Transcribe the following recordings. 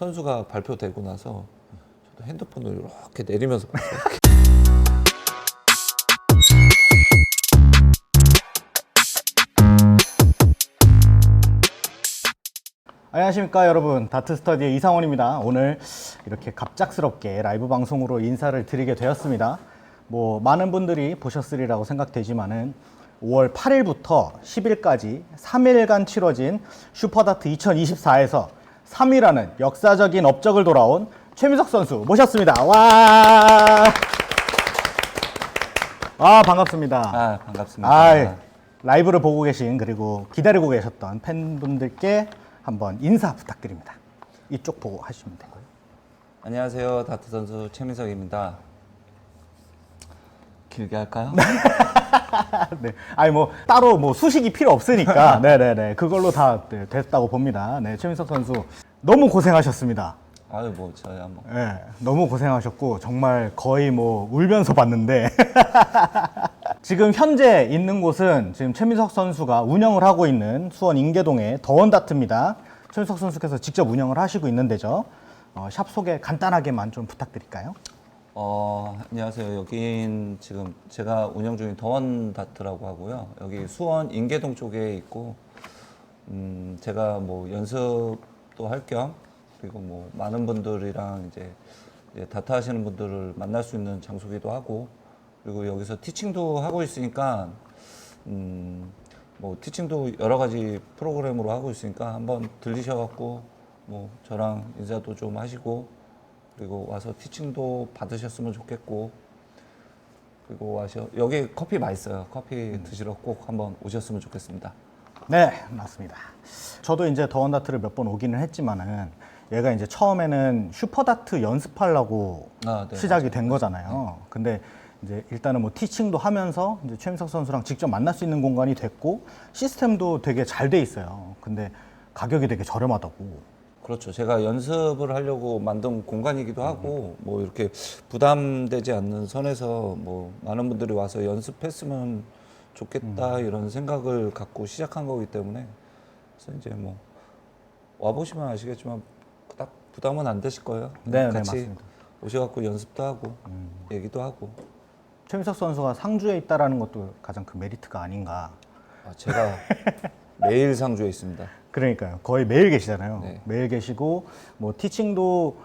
선수가 발표되고 나서 저도 핸드폰을 이렇게 내리면서 봤어요. 안녕하십니까 여러분. 다트 스터디의 이상원입니다. 오늘 이렇게 갑작스럽게 라이브 방송으로 인사를 드리게 되었습니다. 뭐 많은 분들이 보셨으리라고 생각되지만은 5월 8일부터 10일까지 3일간 치러진 슈퍼다트 2024에서 3위라는 역사적인 업적을 돌아온 최민석 선수 모셨습니다 와 아, 반갑습니다. 아 반갑습니다. 아, 라이브를 보고 계신 그리고 기다리고 계셨던 팬분들께 한번 인사 부탁드립니다. 이쪽 보고 하시면 되고요. 안녕하세요 다트 선수 최민석입니다. 길게 할까요? 네. 아니 뭐 따로 뭐 수식이 필요 없으니까 네네네 그걸로 다 네, 됐다고 봅니다. 네 최민석 선수 너무 고생하셨습니다. 아유 뭐 저야 뭐 네, 너무 고생하셨고 정말 거의 뭐 울면서 봤는데 지금 현재 있는 곳은 지금 최민석 선수가 운영을 하고 있는 수원 인계동의 더원다트입니다. 최민석 선수께서 직접 운영을 하시고 있는 데죠. 어, 샵 소개 간단하게만 좀 부탁드릴까요? 어, 안녕하세요. 여긴 지금 제가 운영 중인 더원 다트라고 하고요. 여기 수원 인계동 쪽에 있고, 음, 제가 뭐 연습도 할 겸, 그리고 뭐 많은 분들이랑 이제, 이제 다트 하시는 분들을 만날 수 있는 장소기도 하고, 그리고 여기서 티칭도 하고 있으니까, 음, 뭐 티칭도 여러 가지 프로그램으로 하고 있으니까 한번 들리셔갖고, 뭐 저랑 인사도 좀 하시고, 그리고 와서 티칭도 받으셨으면 좋겠고 그리고 와서 여기 커피 맛있어요. 커피 드시러 꼭 한번 오셨으면 좋겠습니다. 네, 맞습니다. 저도 이제 더원다트를 몇 번 오기는 했지만은 얘가 이제 처음에는 슈퍼다트 연습하려고 아, 네, 시작이 된 거잖아요. 근데 이제 일단은 뭐 티칭도 하면서 이제 최민석 선수랑 직접 만날 수 있는 공간이 됐고 시스템도 되게 잘 돼 있어요. 근데 가격이 되게 저렴하다고. 그렇죠. 제가 연습을 하려고 만든 공간이기도 하고 뭐 이렇게 부담되지 않는 선에서 뭐 많은 분들이 와서 연습했으면 좋겠다 이런 생각을 갖고 시작한 거기 때문에 그래서 이제 뭐 와보시면 아시겠지만 딱 부담은 안 되실 거예요. 네, 네, 같이 맞습니다. 오셔갖고 연습도 하고 얘기도 하고 최민석 선수가 상주에 있다라는 것도 가장 큰 메리트가 아닌가. 아, 제가 매일 상주에 있습니다. 그러니까요. 거의 매일 계시잖아요. 네. 매일 계시고 뭐 티칭도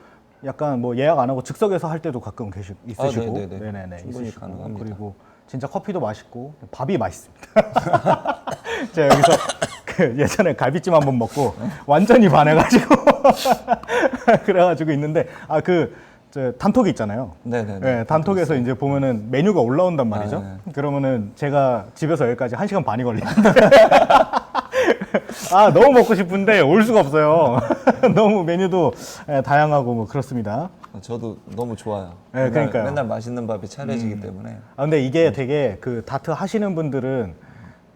약간 뭐 예약 안 하고 즉석에서 할 때도 가끔 계시 있으시고, 아, 네네네. 네네네, 충분히 있으시고 가능합니다. 그리고 진짜 커피도 맛있고 밥이 맛있습니다. 제가 여기서 그 예전에 갈비찜 한 번 먹고 완전히 반해가지고 그래가지고 있는데 아그저 단톡이 있잖아요. 네네네. 네, 단톡에서 이제 보면은 메뉴가 올라온단 말이죠. 아, 그러면은 제가 집에서 여기까지 한 시간 반이 걸리는데 아 너무 먹고 싶은데 올 수가 없어요. 너무 메뉴도 예, 다양하고 뭐 그렇습니다. 아, 저도 너무 좋아요. 네, 맨날, 그러니까요. 음. 맨날 맛있는 밥이 차려지기 때문에 아 근데 이게 되게 그 다트 하시는 분들은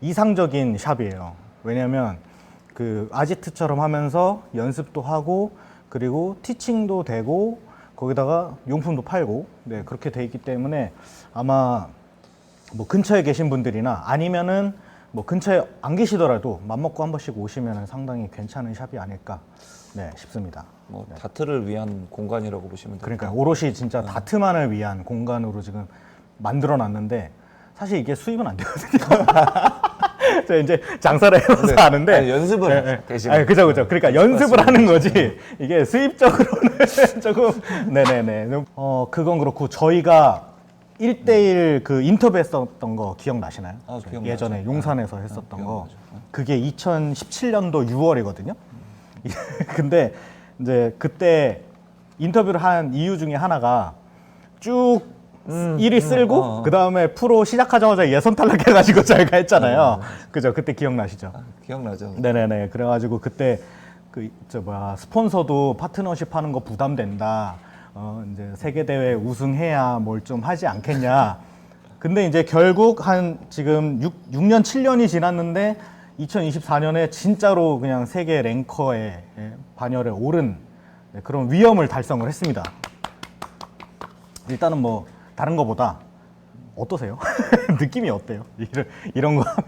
이상적인 샵이에요. 왜냐면 그 아지트처럼 하면서 연습도 하고 그리고 티칭도 되고 거기다가 용품도 팔고 네 그렇게 돼 있기 때문에 아마 뭐 근처에 계신 분들이나 아니면은 뭐 근처에 안 계시더라도 맘먹고 한 번씩 오시면 상당히 괜찮은 샵이 아닐까 네 싶습니다. 뭐 다트를 위한 공간이라고 보시면 됩니다. 그러니까 오롯이 진짜 다트만을 위한 공간으로 지금 만들어 놨는데 사실 이게 수입은 안 되거든요. 저 이제 장사를 해봐서 네. 아는데 아니, 연습을 대신. 아니, 그죠 그죠. 그러니까 연습을 하는 거지. 이게 수입적으로는 조금 네네네. 어 그건 그렇고 저희가 1대1 그 인터뷰 했었던 거 기억나시나요? 아, 기억나죠. 예전에 용산에서 했었던 아, 거. 기억나죠. 그게 2017년도 6월이거든요. 근데 이제 그때 인터뷰를 한 이유 중에 하나가 쭉 1위 쓸고 어, 어. 그 다음에 프로 시작하자마자 예선 탈락해가지고 저희가 했잖아요. 그죠? 그때 기억나시죠? 아, 기억나죠? 네네네. 그래가지고 그때 그 저 뭐야 스폰서도 파트너십 하는 거 부담된다. 어 이제 세계 대회 우승해야 뭘 좀 하지 않겠냐. 근데 이제 결국 한 지금 6, 6년 7년이 지났는데 2024년에 진짜로 그냥 세계 랭커에 예, 반열에 오른 네, 그런 위험을 달성을 했습니다. 일단은 뭐 다른 거보다 어떠세요? 느낌이 어때요? 이런 이런 거 하면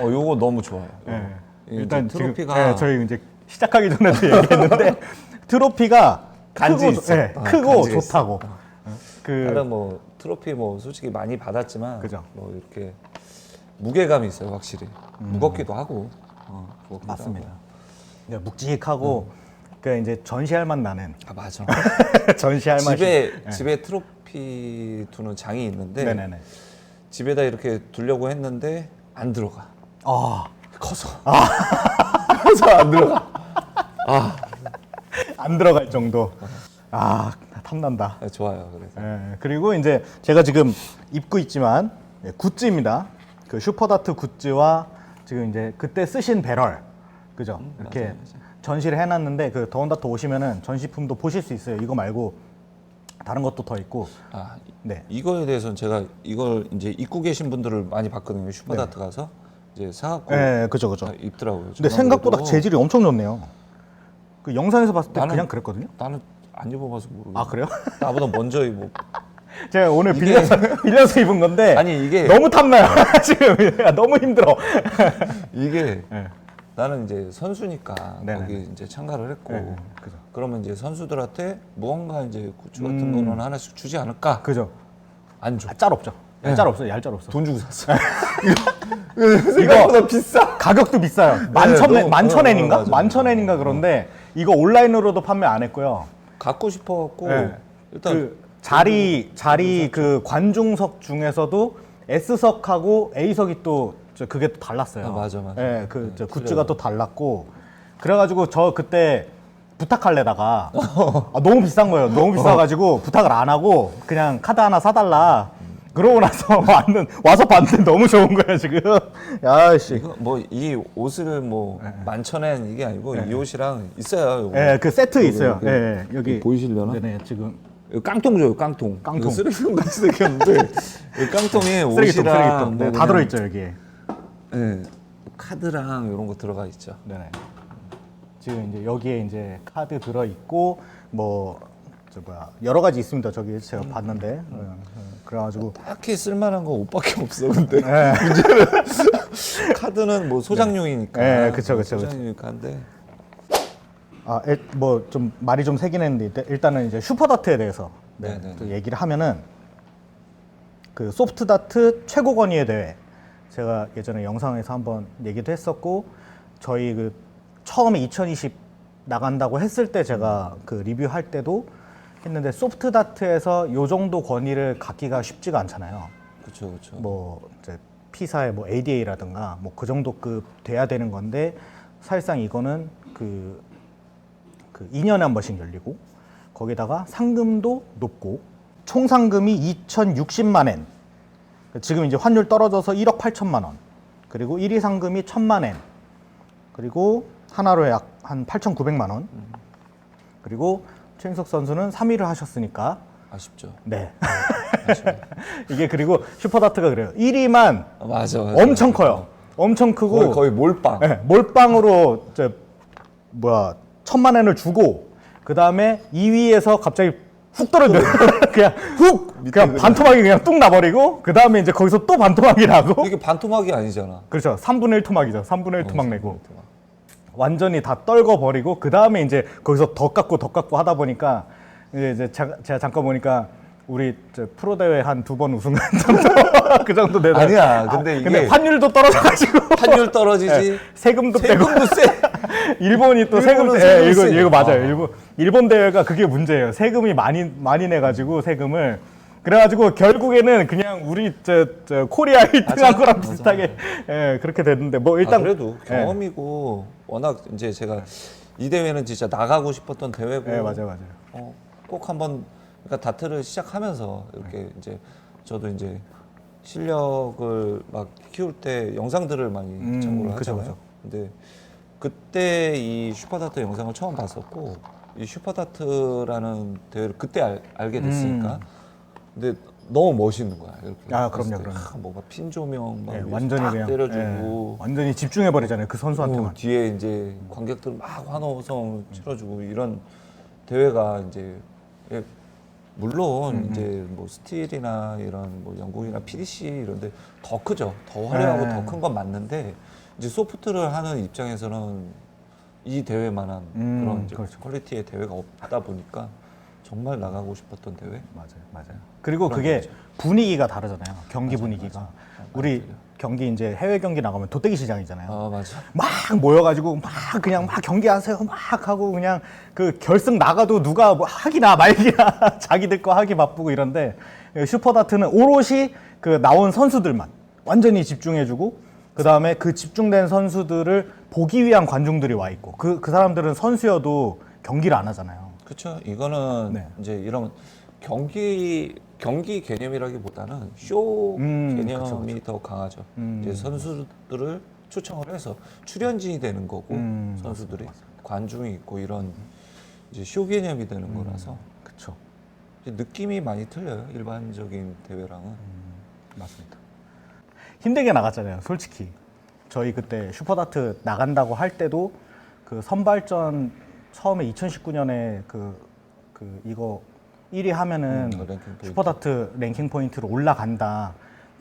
어, 요거 너무 좋아요. 예. 일단 트로피가 지금, 예, 저희 이제 시작하기 전에도 얘기했는데 트로피가 간지 크고, 있어. 네, 어, 크고 간지가 있어. 좋다고. 그 다른 뭐 트로피 뭐 솔직히 많이 받았지만 그죠. 뭐 이렇게 무게감이 있어요 확실히 무겁기도 하고 어, 무겁기도 음. 맞습니다. 하고. 그냥 묵직하고 그 이제 전시할 맛 나는 아 맞아 전시할 맛이. 집에 집에 트로피 두는 장이 있는데 네. 네네네. 집에다 이렇게 두려고 했는데 안 들어가 아 커서 커서 안 들어가 안 들어갈 정도. 아 탐난다. 아, 좋아요 그래서 예, 그리고 이제 제가 지금 입고 있지만 예, 굿즈입니다. 그 슈퍼다트 굿즈와 지금 이제 그때 쓰신 배럴, 그죠? 이렇게 음, 맞아요, 맞아요. 전시를 해놨는데 그 더원다트 오시면은 전시품도 보실 수 있어요. 이거 말고 다른 것도 더 있고. 아 네. 이거에 대해서는 제가 이걸 이제 입고 계신 분들을 많이 봤거든요 슈퍼다트 가서 이제 사갖고 예, 그죠, 그죠. 다 입더라고요 근데 생각보다 재질이 엄청 좋네요. 그 영상에서 봤을 때 나는- 그냥 그랬거든요. 나는 안 입어봐서 모르겠어 아 그래요? 나보다 먼저 입어 제가 오늘 이게- 빌려서 빌려서 입은 건데 아니, 이게- 너무 탐나요. 지금 너무 힘들어. 이게 예. 나는 이제 선수니까 네네. 거기 이제 참가를 했고 네, 그죠. 그러면 이제 선수들한테 무언가 이제 굿즈 같은 음. 거는 하나씩 주지 않을까 그죠. 안 줘. 아, 짤 없죠. 네. 짤 없어. 얄짤 없어. 돈 주고 샀어. 이거 비싸. 가격도 비싸요. 만천 너무- 만천 엔인가? 어, 맞아. 만천 엔인가 그런데 이거 온라인으로도 판매 안 했고요. 갖고 싶어갖고 네. 일단 그 자리 자리 그 관중석 중에서도 S석하고 A석이 또 저 그게 또 달랐어요. 아, 맞아, 맞아. 예, 그저 네, 굿즈가. 또 달랐고 그래가지고 저 그때 부탁할래다가 아, 너무 비싼 거예요. 너무 비싸가지고 부탁을 안 하고 그냥 카드 하나 사달라. 그러고 나서 왔는 와서 봤는데 너무 좋은 거예요 지금. 야씨. 뭐 이 옷을 뭐 네. 만천엔 이게 아니고 이 옷이랑 있어요. 요거. 예, 그 세트 있어요. 예, 예, 여기 보이시려나? 네네 지금 이거 깡통 줘요, 깡통. 깡통. 이거 쓰레기통 같이 생겼는데 이 깡통에 쓰레기통 옷이랑 쓰레기통 뭐 네, 다 그냥, 들어있죠 여기에. 예, 카드랑 이런 거 들어가 있죠. 네네. 지금 이제 여기에 이제 카드 들어 있고 뭐 저 뭐야 여러 가지 있습니다. 저기 제가 음. 봤는데 어, 어, 그래가지고 딱히 쓸만한 거 옷밖에 없어. 근데 네. 문제는 카드는 뭐 소장용이니까. 네, 그쵸, 그쵸, 그쵸. 소장용이니까 한데 아뭐 좀 말이 좀 세긴 했는데 일단- 일단은 이제 슈퍼다트에 대해서 네, 네, 네, 또 얘기를 하면은 그 소프트다트 최고 권위의 대회 제가 예전에 영상에서 한번 얘기도 했었고 저희 그 처음에 2020 나간다고 했을 때 제가 그 리뷰할 때도 했는데 소프트 다트에서 요 정도 권위를 갖기가 쉽지가 않잖아요. 그렇죠, 그렇죠. 뭐 이제 P사의 뭐 ADA라든가 뭐 그 정도급 돼야 되는 건데 사실상 이거는 그, 그 2년에 한 번씩 열리고 거기다가 상금도 높고 총 상금이 2,060만 엔. 지금 이제 환율 떨어져서 1억 8천만 원. 그리고 1위 상금이 1천만 엔. 그리고 하나로 약 한 8,900만 원. 그리고 최인석 선수는 3위를 하셨으니까 아쉽죠. 네. 아쉬워요. 이게 그리고 슈퍼다트가 그래요. 1위만 아, 맞아, 맞아. 엄청 커요. 엄청 크고 거의, 거의 몰빵. 네, 몰빵으로 저 뭐야 천만 엔을 주고 그 다음에 2위에서 갑자기 훅 떨어져 그냥 훅 그냥 반토막이 그냥 뚝 나버리고 그 다음에 이제 거기서 또 반토막이 나고 이게 반토막이 아니잖아. 그렇죠 3분의 1 토막이죠 3분의 1 어, 토막 내고 토막. 완전히 다 떨궈 버리고 그 다음에 이제 거기서 더 깎고 더 깎고 하다 보니까 이제 자- 제가 잠깐 보니까 우리 저 프로 대회 한 두 번 우승한 정도 그 정도 되다 아니야, 근데 근데 이게- 환율도 떨어져가지고 환율 떨어지지. 네, 세금도 빼고 세금도 세. 일본이 또 세금 예, 세금이 이거. 이거 맞아요. 아. 일본 일본 대회가 그게 문제예요. 세금이 많이 많이 내 가지고 세금을 그래가지고 결국에는 그냥 우리 저, 저 코리아 1등한 맞아, 거랑. 비슷하게 예, 그렇게 됐는데 뭐 일단 아, 그래도 예, 경험이고 워낙 이제 제가 이 대회는 진짜 나가고 싶었던 대회고 예, 맞아요, 맞아요. 어, 꼭 한번 그러니까 다트를 시작하면서 이렇게 이제 저도 이제 실력을 막 키울 때 영상들을 많이 음, 참고를 그죠, 하잖아요. 그죠. 근데 그때 이 슈퍼다트 영상을 처음 봤었고 이 슈퍼다트라는 대회를 그때 알, 알게 됐으니까 근데 너무 멋있는 거야. 이렇게 음. 아, 봤을 그럼요, 때. 그럼요. 아, 뭔가 핀 조명 막 예, 위에서 완전히 딱 그냥 때려주고 예, 완전히 집중해 버리잖아요. 그 선수한테만. 어, 뒤에 이제 관객들 막 환호성 치러주고 이런 대회가 이제 예, 물론 이제 뭐 스틸이나 이런 뭐 영국이나 PDC 이런데 더 크죠. 더 화려하고 네. 더 큰 건 맞는데 이제 소프트를 하는 입장에서는 이 대회만한 음, 그런 이제 그렇죠. 퀄리티의 대회가 없다 보니까 정말 나가고 싶었던 대회. 맞아요, 맞아요. 그리고 그게. 분위기가 다르잖아요. 경기 분위기가. 우리 경기 이제 해외 경기 나가면 도떼기 시장이잖아요. 아 맞아. 막 모여가지고 막 그냥 막 경기하세요 막 하고 그냥 그 결승 나가도 누가 뭐 하기나 말기나 자기들 거 하기 바쁘고 이런데 슈퍼다트는 오롯이 그 나온 선수들만 완전히 집중해주고 그 다음에 그 집중된 선수들을 보기 위한 관중들이 와 있고 그 그 사람들은 선수여도 경기를 안 하잖아요. 그렇죠. 이거는 네. 이제 이런 경기 경기 개념이라기보다는 쇼 음, 개념이 더 강하죠. 음. 이제 선수들을 초청을 해서 출연진이 되는 거고 음, 선수들이 관중이 있고 이런 이제 쇼 개념이 되는 음. 거라서 그렇죠. 느낌이 많이 틀려요. 일반적인 대회랑은. 맞습니다. 힘들게 나갔잖아요, 솔직히. 저희 그때 슈퍼다트 나간다고 할 때도 그 선발전 처음에 2019년에 그, 그 이거 1위 하면은 음, 랭킹 포인트. 슈퍼다트 랭킹 포인트로 올라간다.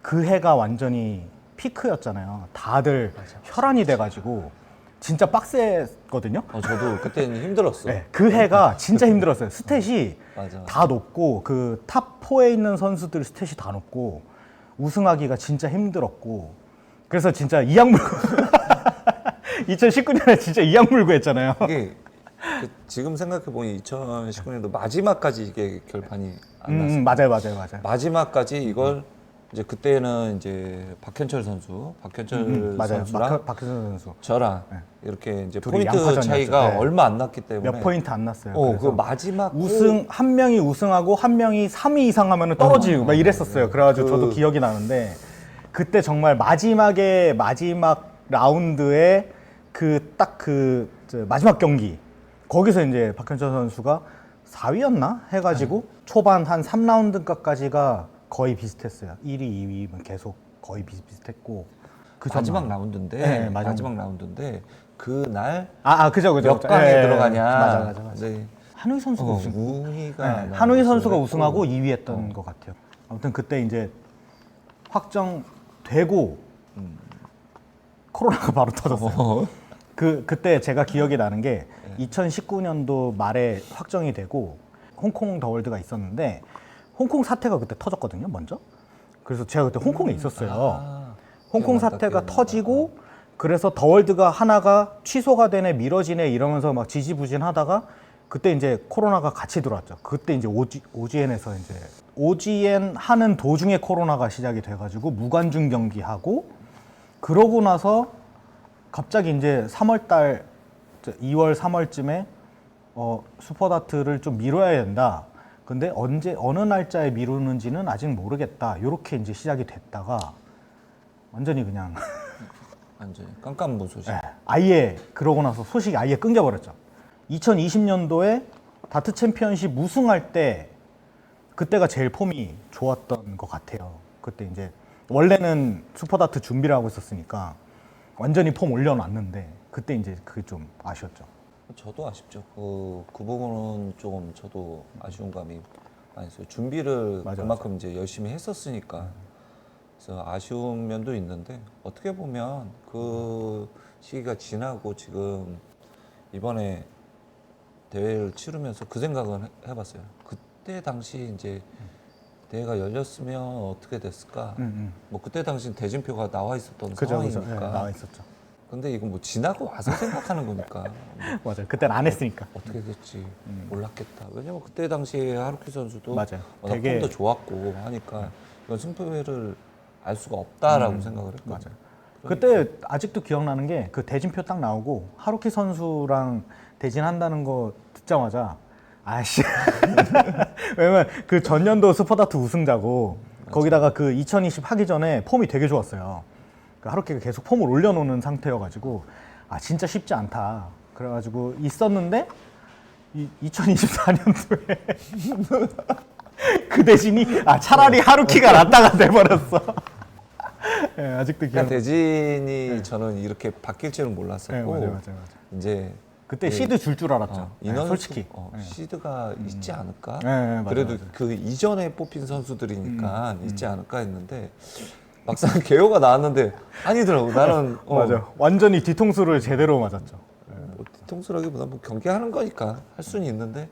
그 해가 완전히 피크였잖아요. 다들 혈안이 돼가지고 진짜 빡셌거든요. 어, 저도 그때는 힘들었어. 네, 그 해가 진짜 힘들었어요. 스탯이 맞아. 다 높고 그 탑 4에 있는 선수들 스탯이 다 높고 우승하기가 진짜 힘들었고 그래서 진짜 이악 물고 2019년에 진짜 이악 물고 했잖아요. 이게 그 지금 생각해 보니 2019년도 마지막까지 이게 결판이 안 났어요. 음, 맞아요, 맞아요, 맞아요. 마지막까지 이걸 이제 그때는 이제 박현철 선수, 박현철 음, 맞아요. 선수랑 박, 박효선 선수 저랑 네. 이렇게 이제 둘이 포인트 양파전이었죠. 차이가 네. 얼마 안 났기 때문에 몇 포인트 안 났어요. 어, 그래서 그 마지막 우승 한 명이 우승하고 한 명이 3위 이상 하면 떨어지고 어, 막 이랬었어요. 그래가지고 그- 저도 기억이 나는데 그때 정말 마지막에 마지막 라운드에 그 딱 그 마지막 경기 거기서 이제 박현철 선수가 4위였나 해가지고 네. 초반 한 3라운드까지가 거의 비슷했어요. 1위, 2위면 계속 거의 비슷비슷했고 그 마지막 전만. 라운드인데 네, 마지막. 마지막 라운드인데 그날 아, 아 그죠 그죠. 몇 그죠. 강에 예, 예. 들어가냐. 맞아 맞아 맞아. 네. 한우희 선수가 어, 우승. 우희가 네, 한우희 선수가 우승하고 했고. 2위 했던 것 같아요. 아무튼 그때 이제 확정되고 코로나가 바로 터졌어요. 어. 그 그때 제가 기억이 나는 게 2019년도 말에 확정이 되고 홍콩 더 월드가 있었는데 홍콩 사태가 그때 터졌거든요. 먼저. 그래서 제가 그때 홍콩에 있었어요. 아, 홍콩 기억난다, 사태가 기억난다. 터지고 그래서 더 월드가 하나가 취소가 되네 미뤄지네 이러면서 막 지지부진하다가 그때 이제 코로나가 같이 들어왔죠. 그때 이제 오지, OGN에서 이제 OGN 하는 도중에 코로나가 시작이 돼가지고 무관중 경기하고 그러고 나서 갑자기 이제 3월달 2월 3월쯤에 어, 슈퍼다트를 좀 미뤄야 된다. 근데 언제 어느 날짜에 미루는지는 아직 모르겠다. 이렇게 이제 시작이 됐다가 완전히 그냥 완전히 깜깜무소식. 예, 아예 그러고 나서 소식이 아예 끊겨버렸죠. 2020년도에 다트 챔피언십 우승할 때 그때가 제일 폼이 좋았던 것 같아요. 그때 이제 원래는 슈퍼다트 준비를 하고 있었으니까 완전히 폼 올려놨는데 그때 이제 그게 좀 아쉬웠죠. 저도 아쉽죠. 그, 그 부분은 조금 저도 아쉬운 감이 많이 있어요. 준비를 맞아, 그만큼 이제 열심히 했었으니까. 그래서 아쉬운 면도 있는데 어떻게 보면 그 시기가 지나고 지금 이번에 대회를 치르면서 그 생각은 해- 해봤어요. 그때 당시 이제 대회가 열렸으면 어떻게 됐을까? 음, 뭐 그때 당시 대진표가 나와 있었던 그죠, 그죠. 상황이니까. 예, 나와 있었죠. 근데 이건 뭐 지나고 와서 생각하는 거니까 뭐 맞아요. 그때는 안 했으니까. 어떻게 될지 몰랐겠다. 왜냐면 그때 당시에 하루키 선수도 음. 맞아요. 워낙 되게- 폼도 좋았고 하니까 이건 승패를 알 수가 없다라고 생각을 했거든요. 음. 맞아요. 그때 아직도 기억나는 게 그 대진표 딱 나오고 하루키 선수랑 대진한다는 거 듣자마자 아씨 왜냐면 그 전년도 스포다트 우승자고 거기다가 그 2020 하기 전에 폼이 되게 좋았어요. 그 하루키가 계속 폼을 올려놓는 상태여가지고 아 진짜 쉽지 않다. 그래가지고 있었는데 이 2024년도에 그 대신이 아 차라리 하루키가 낫다가 돼버렸어. 예, 아직도 기억. 그러니까 대진이 저는 이렇게 바뀔 줄은 몰랐었고 네, 맞아요, 맞아요, 맞아요. 이제 그때 네. 시드 줄 줄 알았죠. 어, 네, 인원 솔직히. 어, 네. 시드가 있지 않을까? 네, 네, 맞아요, 그래도 맞아요. 그 이전에 뽑힌 선수들이니까 음, 있지 않을까 했는데 막상 개요가 나왔는데 아니더라고. 나는 어, 맞아. 완전히 뒤통수를 제대로 맞았죠. 뭐 뒤통수라기보다 뭐 경기하는 거니까 할 수는 있는데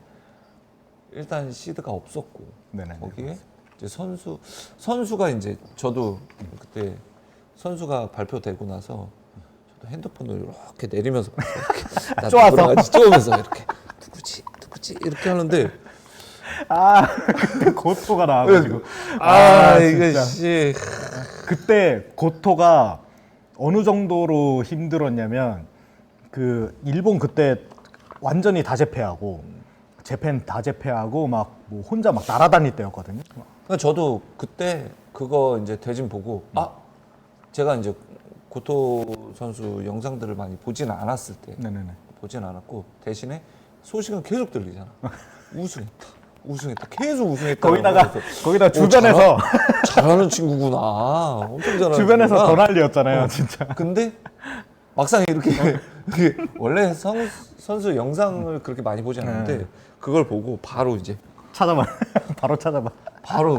일단 시드가 없었고 네네. 거기에 이제 선수 선수가 이제 저도 그때 선수가 발표되고 나서 저도 핸드폰을 이렇게 내리면서. 이렇게 쪼아서? 쪼으면서 이렇게 누구지 누구지 이렇게 하는데 아 그때 고토가 나와가지고 아, 진짜. 이거 씨 그때 고토가 어느 정도로 힘들었냐면 그 일본 그때 완전히 다 재패하고 재팬 다 재패하고 막 뭐 혼자 막 날아다닐 때였거든요. 그러니까 저도 그때 그거 이제 대진 보고 아 제가 이제 고토 선수 영상들을 많이 보진 않았을 때 네네네. 보진 않았고 대신에 소식은 계속 들리잖아. 우승했다. 우승했다. 계속 우승했다. 거기다가 거기다 어, 주변에서 잘하, 잘하 는 친구구나. 엄청 잘하는 주변에서 친구구나. 더 난리였잖아요, 진짜. 근데 막상 이렇게 이게 원래 선, 선수 영상을 그렇게 많이 보지 않는데 네. 그걸 보고 바로 이제 찾아봐, 바로 찾아봐. 바로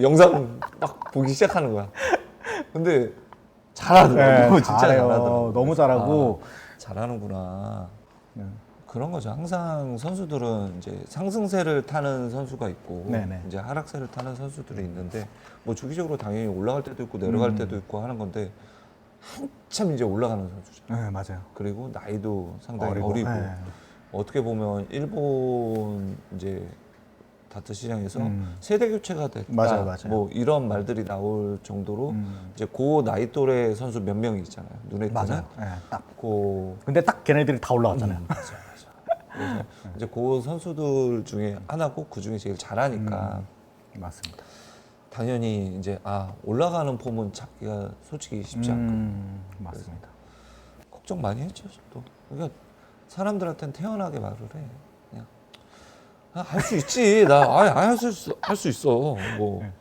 영상 막 보기 시작하는 거야. 근데 잘하더라고. 네, 진짜 잘해요. 잘하더라고. 너무 잘하고. 아, 잘하는구나. 네. 그런 거죠. 항상 선수들은 이제 상승세를 타는 선수가 있고 네네. 이제 하락세를 타는 선수들이 있는데 뭐 주기적으로 당연히 올라갈 때도 있고 내려갈 음. 때도 있고 하는 건데 한참 이제 올라가는 선수죠. 네, 맞아요. 그리고 나이도 상당히 어리고. 어리고, 네. 어떻게 보면 일본 이제 다트 시장에서 음. 세대 교체가 됐다. 맞아요, 맞아요. 뭐 이런 말들이 나올 정도로 음. 이제 고 나이 또래 선수 몇 명이 있잖아요. 눈에 띄는 맞아요. 네, 딱. 고 근데 딱 걔네들이 다 올라왔잖아요. 음, 맞아, 맞아. 그래서 이제 그 선수들 중에 하나고 그 중에 제일 잘하니까 맞습니다. 당연히 이제 아 올라가는 폼은 잡기가 솔직히 쉽지 않고 음, 맞습니다. 걱정 많이 했죠 또. 그러니까 사람들한테는 태연하게 말을 해. 그냥 아, 할수 있지. 나 아예 할수 있어. 할수 있어. 뭐 네.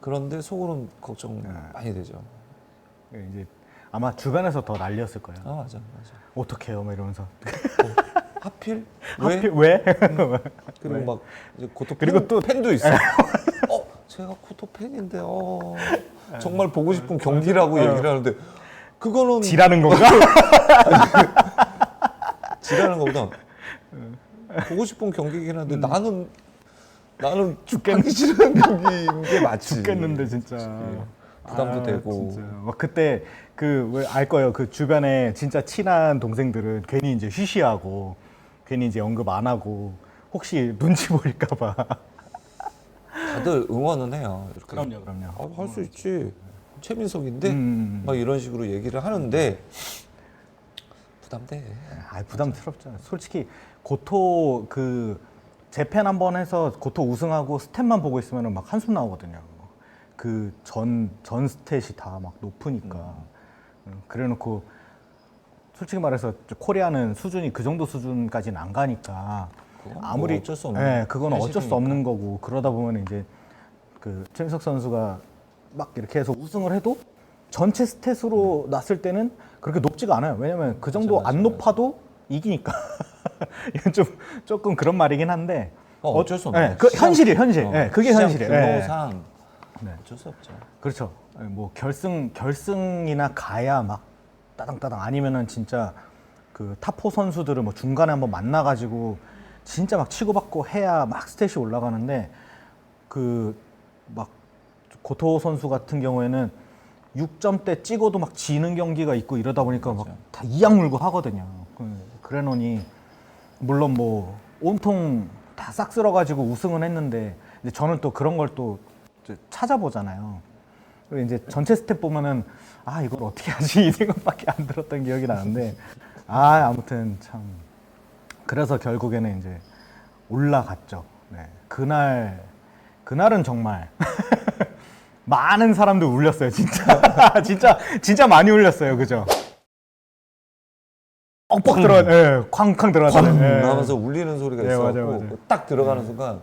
그런데 속으로는 걱정 많이 되죠. 네, 이제 아마 주변에서 더 난리였을 거예요. 아 맞아 맞아. 어떻게 해요? 막 이러면서. 하필 왜? 하필 왜? 그리고 막 이제 고토 그리고 팬, 또- 팬도 있어. 어, 제가 고토 팬인데, 어, 정말 보고 싶은 경기라고 얘기를 하는데 그거는 지라는 건가? 지라는 것보다 보고 싶은 경기긴 한데 나는 나는 죽겠기 싫은 경기인 게 맞지. 죽겠는데 진짜. 부담도 되고. 진짜. 막 그때 그왜알 거예요. 그 주변에 진짜 친한 동생들은 괜히 이제 쉬쉬하고 괜히 이제 언급 안 하고 혹시 눈치 보일까봐. 다들 응원은 해요. 이렇게. 그럼요, 그럼요. 아, 할수 있지. 최민석인데 음. 막 이런 식으로 얘기를 하는데 부담돼. 아 부담스럽죠. 솔직히 고토 그 재팬 한 번 해서 고토 우승하고 스탯만 보고 있으면 막 한숨 나오거든요. 그 전 전 스탯이 다 막 높으니까. 음, 그래놓고 솔직히 말해서 코리아는 수준이 그 정도 수준까지는 안 가니까 그건 뭐 아무리 어쩔 수 없는 네, 그건 어쩔 수. 없는 거고 그러다 보면 이제 그 최민석 선수가 막 이렇게 해서 우승을 해도 전체 스탯으로 놨을 때는 그렇게 높지가 않아요. 왜냐면 그 정도 맞아, 안 맞아. 높아도 이기니까. 이건 좀 조금 그런 말이긴 한데 어, 어쩔 수 없네. 네, 그 시장- 현실이 현실. 어, 네, 그게 시장 현실이에요. 네. 규모상 네. 어쩔 수 없죠. 그렇죠. 뭐 결승 결승이나 가야 막 따당따당 아니면은 진짜 그 타포 선수들을 뭐 중간에 한번 만나가지고 진짜 막 치고받고 해야 막 스탯이 올라가는데 그 막 고토 선수 같은 경우에는 6점대 찍어도 막 지는 경기가 있고 이러다 보니까 막 맞아요. 다 이악 물고 하거든요. 그- 그래놓니 물론 뭐 온통 다 싹 쓸어가지고 우승은 했는데 저는 또 그런 걸 또 찾아보잖아요. 그리고 이제 전체 스텝 보면은 아 이걸 어떻게 하지 이 생각밖에 안 들었던 기억이 나는데 아 아무튼 참 그래서 결국에는 이제 올라갔죠. 네. 그날 그날은 정말 많은 사람들 울렸어요 진짜 진짜 진짜 많이 울렸어요 그죠? 뻑뻑 들어, 예, 쾅쾅 쾅 들어가잖아요. 예. 울리는 소리가 네, 있어갖고 맞아요, 맞아요. 딱 들어가는 순간